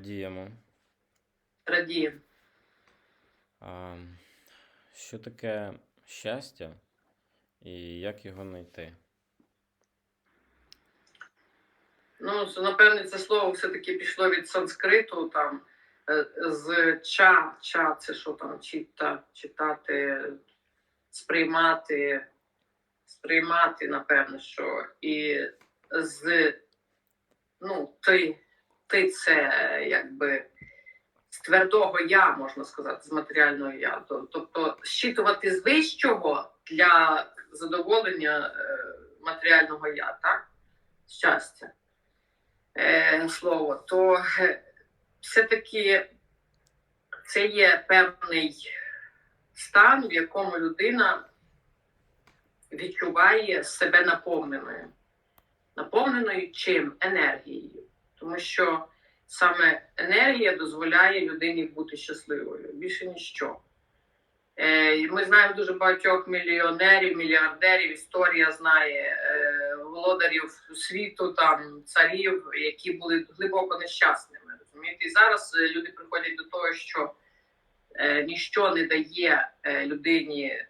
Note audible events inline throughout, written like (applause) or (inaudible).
Діємо. Радіємо. А, що таке щастя і як його знайти? Ну, напевне, це слово все-таки пішло від санскриту, там е, з ча, ча, це що там, чита, читати, сприймати, сприймати, напевно, що. І з ну, ти, ти це якби з твердого я, можна сказати, з матеріального я. Тобто щитувати з вищого для задоволення е, матеріального я, так? Щастя е, слово, то е, все-таки це є певний стан, в якому людина відчуває себе наповненою. Наповненою чим? Енергією. Тому що саме енергія дозволяє людині бути щасливою. Більше ніщо. Е, Ми знаємо дуже багатьох мільйонерів, мільярдерів. Історія знає е, володарів світу, там царів, які були глибоко нещасними. Розумієте, і зараз е, люди приходять до того, що ніщо не дає людині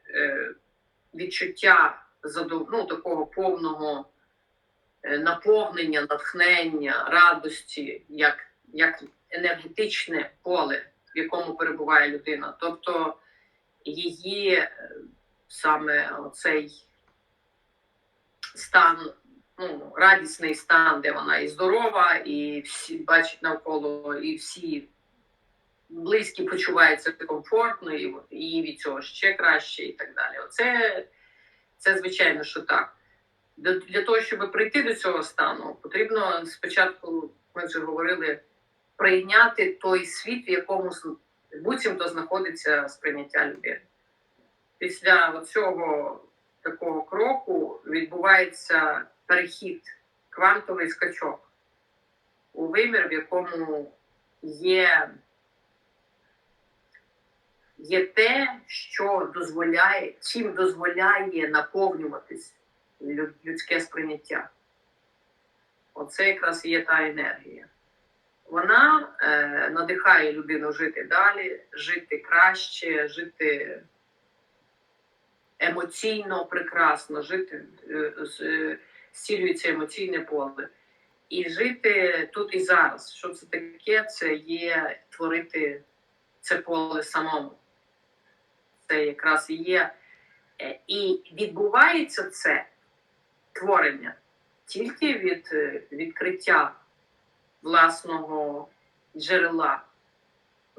відчуття задов... ну, такого повного наповнення, натхнення, радості, як, як енергетичне поле, в якому перебуває людина. Тобто її е, саме оцей стан, ну, радісний стан, де вона і здорова, і всі бачать навколо, і всі близькі почуваються комфортно, і її від цього ще краще, і так далі. Оце це звичайно, що так. Для, того, щоб прийти до цього стану, потрібно спочатку, ми вже говорили, прийняти той світ, в якому буцімто знаходиться сприйняття людини. Після цього такого кроку відбувається перехід, квантовий скачок у вимір, в якому є, є те, що дозволяє, чим дозволяє наповнюватись людське сприйняття. Оце якраз є та енергія. Вона е, надихає людину жити далі, жити краще, жити емоційно прекрасно, жити е, е, зцілюється емоційне поле. І жити тут і зараз. Що це таке? Це є творити це поле самому. Це якраз і є. Е, І відбувається це творення тільки від е, відкриття власного джерела,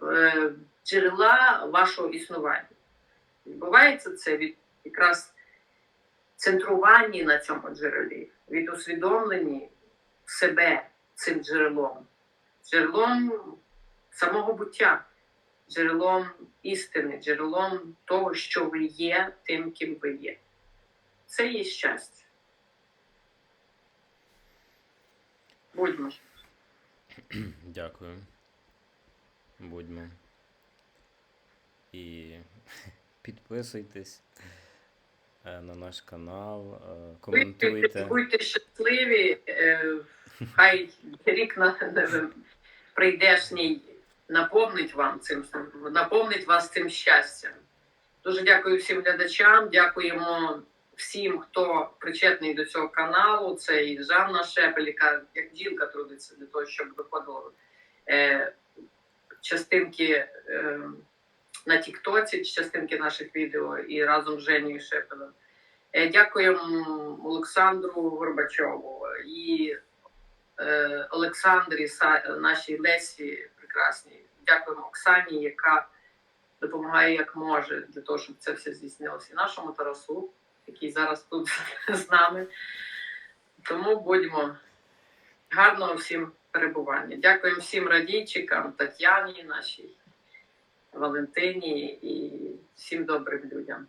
е, джерела вашого існування. Відбувається це від якраз центрування на цьому джерелі, від усвідомлення себе цим джерелом, джерелом самого буття, джерелом істини, джерелом того, що ви є, тим, ким ви є. Це є щастя. Будьмо. (clears throat) Дякую. Будьмо. І (laughs) підписуйтесь е, на наш канал, е, коментуйте. будьте щасливі, е, хай рік на, на- прийдешній наповнить вам цим, наповнить вас цим щастям. Дуже дякую всім глядачам, дякуємо всім, хто причетний до цього каналу. Це і Жанна Шепель, яка як ділка трудиться для того, щоб виходило е, частинки е, на Тіктоці, частинки наших відео і разом з Женією Шепелем. Е, Дякуємо Олександру Горбачову і е, Олександрі, Са- нашій Лесі прекрасній. Дякуємо Оксані, яка допомагає як може для того, щоб це все здійснилося. І нашому Тарасу, який зараз тут з нами. Тому будьмо гарного всім перебування. Дякуємо всім радійчикам, Тетяні, нашій Валентині і всім добрим людям.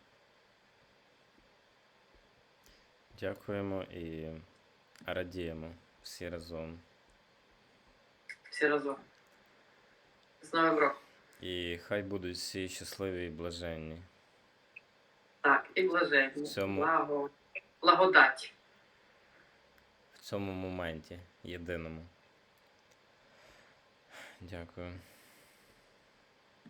Дякуємо і радіємо всі разом. Всі разом. З Новим роком. І хай будуть всі щасливі і блаженні. Так, і блаженні. В цьому- Благо... Благодать. в цьому моменті єдиному. Дякую.